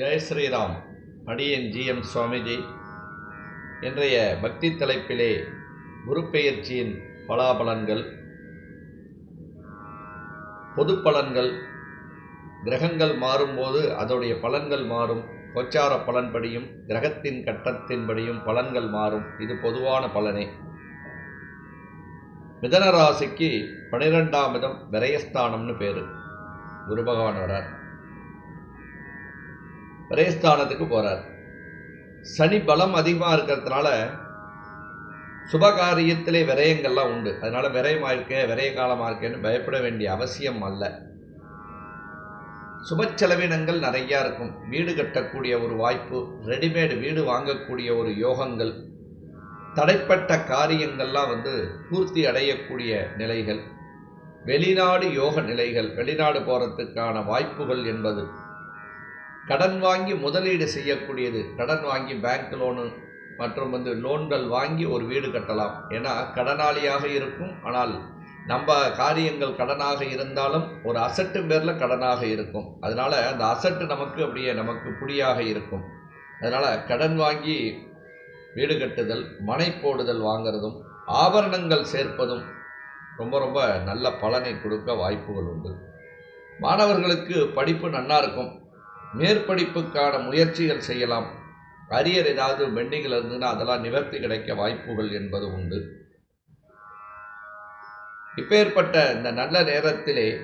ஜெய் ஸ்ரீராம் அடியன் ஜிஎம் சுவாமிஜி. இன்றைய பக்தி தலைப்பிலே குருப்பெயர்ச்சியின் பலாபலன்கள் பொது பலன்கள் கிரகங்கள் மாறும்போது அதோடைய பலன்கள் மாறும் கோச்சார பலன்படியும் கிரகத்தின் கட்டத்தின்படியும் பலன்கள் மாறும். இது பொதுவான பலனே. மிதன ராசிக்கு பனிரெண்டாம் இடம் விரயஸ்தானம்னு பேர். குரு பகவான் வரார் விரயஸ்தானத்துக்கு போகிறார் சனி பலம் அதிகமாக இருக்கிறதுனால சுபகாரியத்திலே விரயங்கள்லாம் உண்டு. அதனால் விரயமாக இருக்கே விரய காலமாக இருக்கேன்னு பயப்பட வேண்டிய அவசியம் அல்ல. சுப செலவினங்கள் நிறையா இருக்கும். வீடு கட்டக்கூடிய ஒரு வாய்ப்பு ரெடிமேடு வீடு வாங்கக்கூடிய ஒரு யோகங்கள் தடைப்பட்ட காரியங்கள்லாம் வந்து பூர்த்தி அடையக்கூடிய நிலைகள் வெளிநாடு யோக நிலைகள் வெளிநாடு போகிறதுக்கான வாய்ப்புகள் என்பது கடன் வாங்கி முதலீடு செய்யக்கூடியது. கடன் வாங்கி பேங்க் லோனு மற்றும் வந்து லோன்கள் வாங்கி ஒரு வீடு கட்டலாம். ஏன்னா கடனாளியாக இருக்கும். ஆனால் நம்ம காரியங்கள் கடனாக இருந்தாலும் ஒரு அசட்டு பேரில் கடனாக இருக்கும். அதனால் அந்த அசட்டு நமக்கு அப்படியே நமக்கு புடியாக இருக்கும். அதனால் கடன் வாங்கி வீடு கட்டுதல் மனை போடுதல் வாங்கிறதும் ஆபரணங்கள் சேர்ப்பதும் ரொம்ப ரொம்ப நல்ல பலனை கொடுக்க வாய்ப்புகள் உண்டு. மாணவர்களுக்கு படிப்பு நன்னா இருக்கும். மேற்படிப்புக்கான முயற்சிகள் செய்யலாம். அரியர் ஏதாவது பெண்டிங்கில் இருந்ததுன்னா அதெல்லாம் நிவர்த்தி கிடைக்க வாய்ப்புகள் என்பது உண்டு. இப்பேற்பட்ட இந்த நல்ல நேரத்திலே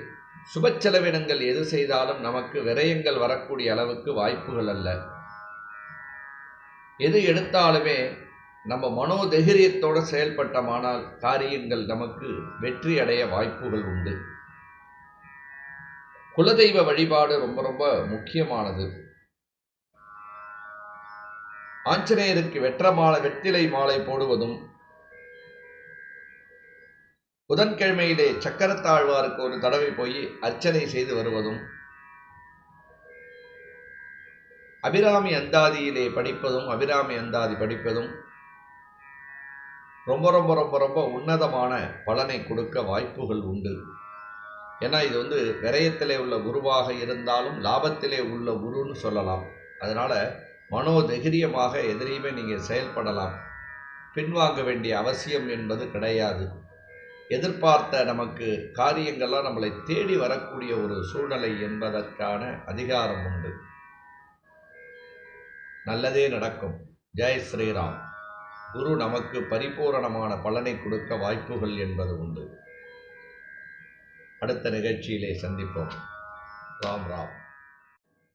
சுப செலவினங்கள் எது செய்தாலும் நமக்கு விரயங்கள் வரக்கூடிய அளவுக்கு வாய்ப்புகள் அல்ல. எது எடுத்தாலுமே நம்ம மனோதைரியத்தோடு செயல்பட்டமானால் காரியங்கள் நமக்கு வெற்றி அடைய வாய்ப்புகள் உண்டு. குலதெய்வ வழிபாடு ரொம்ப ரொம்ப முக்கியமானது. ஆஞ்சநேயருக்கு வெற்ற மாலை வெற்றிலை மாலை போடுவதும் புதன்கிழமையிலே சக்கரத்தாழ்வாருக்கு ஒரு தடவை போய் அர்ச்சனை செய்து வருவதும் அபிராமி அந்தாதியிலே படிப்பதும் அபிராமி அந்தாதி படிப்பதும் ரொம்ப ரொம்ப ரொம்ப ரொம்ப உன்னதமான பலனை கொடுக்க வாய்ப்புகள் உண்டு. ஏன்னா இது வந்து விரயத்திலே உள்ள குருவாக இருந்தாலும் லாபத்திலே உள்ள குருன்னு சொல்லலாம். அதனால் மனோதைரியமாக எதிரையுமே நீங்கள் செயல்படலாம். பின்வாங்க வேண்டிய அவசியம் என்பது கிடையாது. எதிர்பார்த்த நமக்கு காரியங்கள்லாம் நம்மளை தேடி வரக்கூடிய ஒரு சூழ்நிலை என்பதற்கான அதிகாரம் உண்டு. நல்லதே நடக்கும். ஜெய் ஸ்ரீராம். குரு நமக்கு பரிபூரணமான பலனை கொடுக்க வாய்ப்புகள் என்பது உண்டு. அடுத்த நிகழ்ச்சியிலே சந்திப்போம். ராம் ராம்.